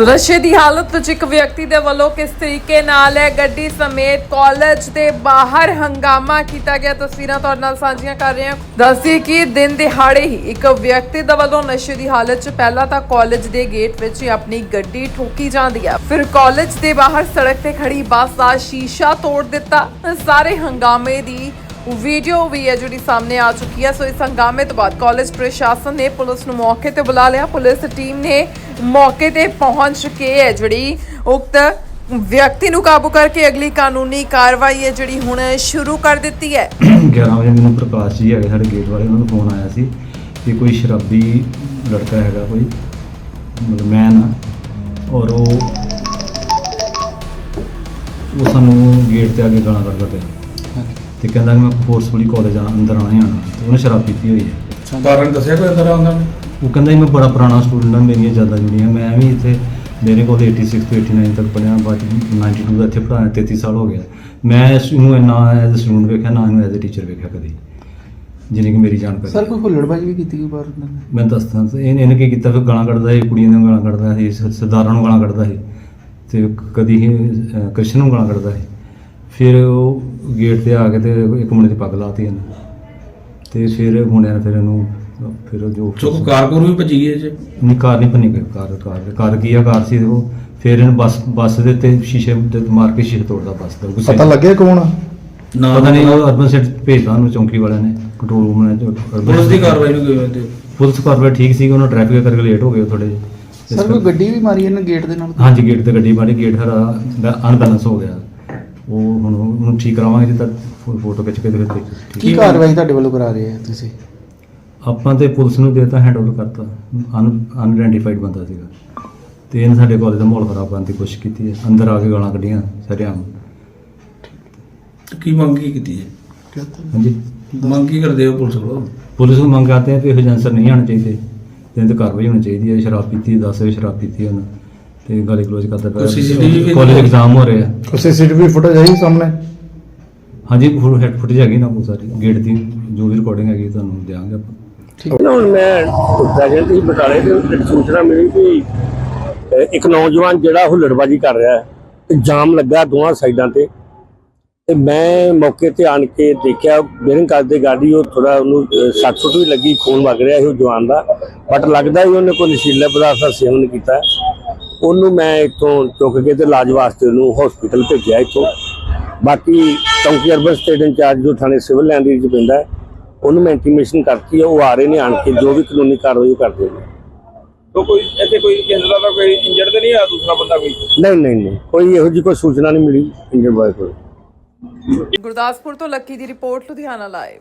ਸੋ ਨਸ਼ੇ ਦੀ ਹਾਲਤ ਵਿੱਚ ਇੱਕ ਵਿਅਕਤੀ ਦੇ ਵੱਲੋਂ ਕਿਸ ਤਰੀਕੇ ਨਾਲ ਹੈ ਗੱਡੀ ਸਮੇਤ ਕਾਲਜ ਦੇ ਬਾਹਰ ਹੰਗਾਮਾ ਕੀਤਾ ਗਿਆ? ਤਸਵੀਰਾਂ ਤੁਹਾਡੇ ਨਾਲ ਸਾਂਝੀਆਂ ਕਰ ਰਹੇ ਹਾਂ। ਦੱਸਦੀ ਕਿ ਦਿਨ ਦਿਹਾੜੇ ਹੀ ਇੱਕ ਵਿਅਕਤੀ ਦੇ ਵੱਲੋਂ ਨਸ਼ੇ ਦੀ ਹਾਲਤ 'ਚ ਪਹਿਲਾਂ ਤਾਂ ਕਾਲਜ ਦੇ ਗੇਟ ਵਿੱਚ ਹੀ ਆਪਣੀ ਗੱਡੀ ਠੋਕੀ ਜਾਂਦੀ ਹੈ ਫਿਰ ਕਾਲਜ ਦੇ ਬਾਹਰ ਸੜਕ ਤੇ ਖੜੀ ਬੱਸ ਦਾ ਸ਼ੀਸ਼ਾ ਤੋੜ ਦਿੱਤਾ। ਸਾਰੇ ਹੰਗਾਮੇ ਦੀ ਵੀਡੀਓ ਵੀ ਹੈ ਜਿਹੜੀ ਸਾਹਮਣੇ ਆ ਚੁੱਕੀ ਹੈ। ਸੋ ਇਸ ਹੰਗਾਮੇ ਤੋਂ ਬਾਅਦ ਕਾਲਜ ਪ੍ਰਸ਼ਾਸਨ ਨੇ ਪੁਲਿਸ ਨੂੰ ਮੌਕੇ ਤੇ ਬੁਲਾ ਲਿਆ। ਪੁਲਿਸ ਟੀਮ ਨੇ ਮੌਕੇ ਤੇ ਪਹੁੰਚ ਕੇ ਹੈ ਜਿਹੜੀ ਉਕਤ ਵਿਅਕਤੀ ਨੂੰ ਕਾਬੂ ਕਰਕੇ ਅਗਲੀ ਕਾਨੂੰਨੀ ਕਾਰਵਾਈ ਹੈ ਜਿਹੜੀ ਹੁਣ ਸ਼ੁਰੂ ਕਰ ਦਿੱਤੀ ਹੈ। 11 ਵਜੇ ਮੈਨੂੰ ਪ੍ਰਕਾਸ਼ ਜੀ ਹੈਗੇ ਸਾਡੇ ਗੇਟ ਵਾਲੇ, ਉਹਨਾਂ ਨੂੰ ਫੋਨ ਆਇਆ ਸੀ ਕਿ ਕੋਈ ਸ਼ਰਾਬੀ ਲੜਕਾ ਹੈਗਾ ਕੋਈ, ਮਤਲਬ ਮੈਨ ਆ। ਔਰ ਉਹ ਉਹ ਸਾਨੂੰ ਗੇਟ ਤੇ ਆ ਕੇ ਗਾਲਾਂ ਕੱਢਦਾ ਪਿਆ। ਤੇ ਕਹਿੰਦਾ ਕਿ ਮੈਂ ਫੋਰਸਫੁਲੀ ਕਾਲਜ ਆ ਅੰਦਰ ਆਣਾ ਹੀ ਆਣਾ ਤੇ ਉਹਨੇ ਸ਼ਰਾਬ ਪੀਤੀ ਹੋਈ ਹੈ। ਕਾਰਨ ਦੱਸਿਆ ਕੋਈ ਅੰਦਰ ਆਉਂਦਾ ਨੇ ਉਹ ਕਹਿੰਦਾ ਜੀ ਮੈਂ ਬੜਾ ਪੁਰਾਣਾ ਸਟੂਡੈਂਟ ਹਾਂ ਮੇਰੀਆਂ ਜ਼ਿਆਦਾ ਜੁੜੀਆਂ। ਮੈਂ ਵੀ ਇੱਥੇ ਮੇਰੇ ਕੋਲ 86 ਤੋਂ 89 ਤੱਕ ਪੜ੍ਹਿਆ ਬਾਅਦ 'ਚ 92 ਦਾ ਇੱਥੇ ਪੜ੍ਹਾਇਆ 33 ਸਾਲ ਹੋ ਗਿਆ। ਮੈਂ ਇਸ ਨੂੰ ਇੰਨਾ ਐਜ਼ ਸਟੂਡੈਂਟ ਵੇਖਿਆ ਨਾ ਇਹਨੂੰ ਐਜ਼ ਅ ਟੀਚਰ ਵੇਖਿਆ ਕਦੀ ਜਿੰਨੀ ਕਿ ਮੇਰੀ ਜਾਣਕਾਰੀ। ਸਰ ਕੋਈ ਹੁੱਲੜਬਾਜੀ ਵੀ ਕੀਤੀ ਕੋਈ ਬਾਹਰ ਨੇ? ਮੈਂ ਦੱਸਦਾ ਤੇ ਇਹਨੇ ਇਹਨੇ ਕੀ ਕੀਤਾ ਫਿਰ ਗਾਲਾਂ ਕੱਢਦਾ ਸੀ ਕੁੜੀਆਂ ਨੂੰ ਗਾਲਾਂ ਕੱਢਦਾ ਸੀ ਸ- ਸਰਦਾਰਾਂ ਨੂੰ ਗਾਲਾਂ ਕੱਢਦਾ ਸੀ। ਤੇ ਕਦੀ ਇਹ, ਅਹ, ਕ੍ਰਿਸ਼ਨ ਨੂੰ ਗਾਲਾਂ ਕੱਢਦਾ ਸੀ। ਫਿਰ ਉਹ ਗੇਟ ਤੇ ਆ ਕੇ ਤੇ ਇੱਕ ਮੁੰਡੇ ਦੀ ਪੱਗ ਲਾਤੀ ਇਹਨੇ। ਤੇ ਫਿਰ ਮੁੰਡਿਆਂ ਨੇ ਫਿਰ ਇਹਨੂੰ ਫਿਰ ਉਹ ਜੋ ਚੁੱਕ ਕਾਰਕੁਰ ਵੀ ਭੱਜੀ ਗਈ ਜੇ ਨਹੀਂ ਕਾਰ ਨਹੀਂ ਭੰਨੀ ਗਈ ਕਾਰ ਕਾਰ ਕਾਰ ਕੀ ਆ ਕਾਰ ਸੀ ਉਹ। ਫਿਰ ਇਹਨੂੰ ਬੱਸ ਬੱਸ ਦੇ ਉੱਤੇ ਸ਼ੀਸ਼ੇ ਦੇ ਮਾਰ ਕੇ ਸ਼ੀਸ਼ੇ ਤੋੜਦਾ ਬੱਸ ਦਾ ਗੁੱਸੇ ਪਤਾ। ਲੱਗਿਆ ਕੌਣ ਆ? ਨਾ ਪਤਾ ਨਹੀਂ ਉਹ ਅਰਬਨ ਸੈਟ ਭੇਜਦਾ ਉਹਨੂੰ ਚੌਂਕੀ ਵਾਲਿਆਂ ਨੇ ਕੰਟਰੋਲ ਰੂਮ ਨੇ ਜੋ ਪੁਲਿਸ ਦੀ ਕਾਰਵਾਈ ਨੂੰ ਕਿਵੇਂ ਤੇ? ਪੁਲਿਸ ਕਾਰਵਾਈ ਠੀਕ ਸੀ ਉਹਨਾਂ ਟ੍ਰੈਫਿਕ ਕਰਕੇ ਲੇਟ ਹੋ ਗਏ ਥੋੜੇ ਜਿਹੇ। ਸਰ ਕੋਈ ਗੱਡੀ ਵੀ ਮਾਰੀ ਇਹਨਾਂ ਗੇਟ ਦੇ ਨਾਲ? ਹਾਂਜੀ ਗੇਟ ਤੇ ਗੱਡੀ ਮਾਰੀ ਗੇਟ ਹਰਾ ਅਨਬੈਲੈਂਸ ਹੋ ਗਿਆ। ਉਹ ਹੁਣ ਉਹਨੂੰ ਠੀਕ ਕਰਾਵਾਂਗੇ ਜਿੱਦਾਂ ਫੋਟੋ ਖਿੱਚ ਕੇ ਤੇ ਫਿਰ ਠੀਕ- ਕੀ ਕਾਰਵਾਈ ਤੁਹਾਡੇ ਵੱਲੋਂ ਕਰਾ ਰਹੇ ਆ ਤੁਸੀਂ? ਆਪਾਂ ਤੇ ਪੁਲਿਸ ਨੂੰ ਦੇਤਾ ਹੈਂਡਓਵਰ ਕਰਤਾ। ਅਨਆਇਡੈਂਟੀਫਾਈਡ ਬੰਦਾ ਸੀਗਾ। ਤੇ ਇਹਨੇ ਸਾਡੇ ਕਾਲਜ ਦਾ ਮਾਹੌਲ ਖਰਾਬ ਕਰਨ ਦੀ ਕੋਸ਼ਿਸ਼ ਕੀਤੀ ਹੈ। ਅੰਦਰ ਆ ਕੇ ਗਾਲਾਂ ਕੱਢੀਆਂ ਸਰਿਆਮ। ਕੀ ਮੰਗ ਕੀ ਕੀਤੀ ਹੈ? ਹਾਂਜੀ? ਮੰਗ ਕੀ ਕਰਦੇ ਹੋ ਪੁਲਿਸ ਕੋਲੋਂ? ਪੁਲਿਸ ਨੂੰ ਮੰਗ ਕਰਦੇ ਆ ਕਿ ਇਹੋ ਅਨਸਰ ਨਹੀਂ ਆਉਣੇ ਚਾਹੀਦੇ। ਤੇ ਇਹਦੇ ਕਾਰਵਾਈ ਹੋਣੀ ਚਾਹੀਦੀ ਹੈ। ਸ਼ਰਾਬ ਪੀਤੀ 10 ਵਜੇ ਸ਼ਰਾਬ ਪੀਤੀ ਉਹਨੇ। ਤੇ ਗਾਲੀ ਕਲੋਜ਼ ਕਰਦਾ ਕੋਈ CCTV ਵੀ- ਕਾਲਜ ਐਗਜ਼ਾਮ ਹੋ ਰਹੇ। ਕੋਈ ਸੀਸੀਟੀਵੀ ਫੁਟੇਜ ਆਈ ਸਾਹਮਣੇ? ਹਾਂਜੀ ਫੁੱਲ ਹੈਡ ਫੁਟੇਜ ਹੈਗੀ ਨਾ ਬਹੁਤ ਸਾਰੀ। ਗੇਟ ਦੀ ਜੋ ਵੀ ਰਿਕਾਰਡਿੰਗ ਹੈਗੀ ਤੁਹਾਨੂੰ ਦਿਆਂਗੇ ਆਪਾਂ। ਨਾ ਹੁਣ ਮੈਂ ਪ੍ਰੈਜ਼ੈਂਟ ਹੀ ਬਟਾਲੇ ਤੇ ਇੱਕ ਸੂਚਨਾ ਮਿਲੀ ਕਿ ਅਹ, ਇੱਕ ਨੌਜਵਾਨ ਜਿਹੜਾ ਹੁੱਲੜਬਾਜੀ ਕਰ ਰਿਹਾ ਹੈ। ਤੇ ਜਾਮ ਲੱਗਾ ਦੋਵਾਂ ਸਾਈਡਾਂ ਤੇ। ਤੇ ਮੈਂ ਮੌਕੇ ਤੇ ਆਣ ਕੇ ਦੇਖਿਆ ਬੇਰਿੰਗ ਕਰਦੇ ਗਾੜੀ ਉਹ ਥੋੜਾ ਉਹਨੂੰ ਅਹ, ਸੱਟ ਸੁੱਟ ਵੀ ਲੱਗੀ ਖੂਨ ਵਗ ਰਿਹਾ ਸੀ ਉਹ ਜਵਾਨ ਦਾ। ਬਟ ਲੱਗਦਾ ਹੀ ਉਹਨੇ ਕੋਈ ਨਸ਼ੀਲੇ ਪਦਾਰਥ ਦਾ ਸੇਵਨ ਕੀਤਾ। ਹੈ। ਉਹਨੂੰ ਮੈਂ ਇੱਥੋਂ ਚੁੱਕ ਕੇ ਤੇ ਇਲਾਜ ਵਾਸਤੇ ਉਹਨੂੰ ਹਸਪੀਟਲ ਭੇਜਿਆ ਇੱਥੋਂ। ਬਾਕੀ ਚੌਂਕੀ ਅਰਬਨ ਸਟੇਟ ਇੰਚਾਰਜ ਜੋ ਥਾਣੇ ਸਿਵਲ ਲਾਈਨ ਦੇ ਵਿੱਚ ਪੈਂਦਾ ਉਹਨੂੰ ਮੈਂ ਇੰਟੀਮੇਸ਼ਨ ਕਰਤੀ ਉਹ ਆ ਰਹੇ ਨੇ ਆਣ ਕੇ ਜੋ ਵੀ ਕਾਨੂੰਨੀ ਕਾਰਵਾਈ ਕਰਦੇ ਨੇ। ਤੋ ਕੋਈ ਇੱਥੇ ਕੋਈ ਕਿਸੇ ਦਾ ਕੋਈ ਇੰਜਰਡ ਤੇ ਨਹੀਂ ਆ ਦੂਸਰਾ ਬੰਦਾ ਕੋਈ? ਨਹੀਂ ਨਹੀਂ ਨਹੀਂ ਕੋਈ ਇਹੋ ਜਿਹੀ ਕੋਈ ਸੂਚਨਾ ਨਹੀਂ ਮਿਲੀ ਇੰਜਰਡ ਬਾਏ ਕੋਈ ਗੁਰਦਾਸਪੁਰ ਤੋਂ ਲੱਕੀ ਦੀ ਰਿਪੋਰਟ ਲੁਧਿਆਣਾ ਲਾਈਵ